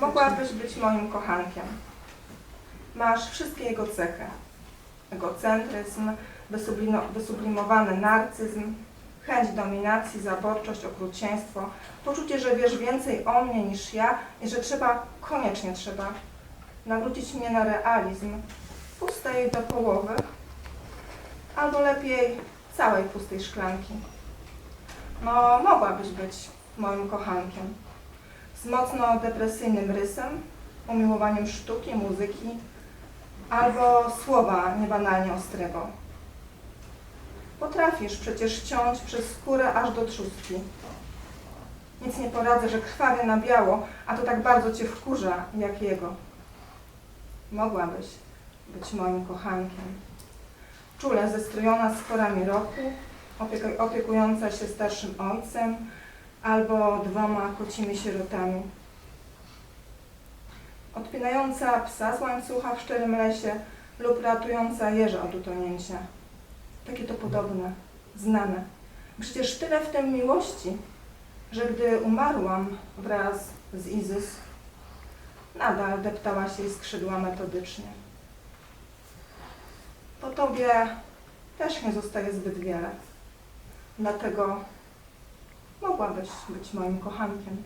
Mogłabyś być moim kochankiem. Masz wszystkie jego cechy. Egocentryzm, wysublimowany narcyzm, chęć dominacji, zaborczość, okrucieństwo, poczucie, że wiesz więcej o mnie niż ja i że trzeba, koniecznie trzeba, nawrócić mnie na realizm, pustej do połowy, albo lepiej całej pustej szklanki. No, mogłabyś być moim kochankiem z mocno depresyjnym rysem, umiłowaniem sztuki, muzyki albo słowa niebanalnie ostrego. Potrafisz przecież ciąć przez skórę aż do trzustki. Nic nie poradzę, że krwawie na biało, a to tak bardzo cię wkurza, jak jego. Mogłabyś być moim kochankiem. Czule zestrojona sporami roku, opiek- opiekująca się starszym ojcem, albo dwoma kocimi sierotami. Odpinająca psa z łańcucha w szczerym lesie lub ratująca jeża od utonięcia. Takie to podobne, znane. Przecież tyle w tym miłości, że gdy umarłam wraz z Izys, nadal deptała się jej skrzydła metodycznie. Po tobie też nie zostaje zbyt wiele. Dlatego mogłabyś być moim kochankiem.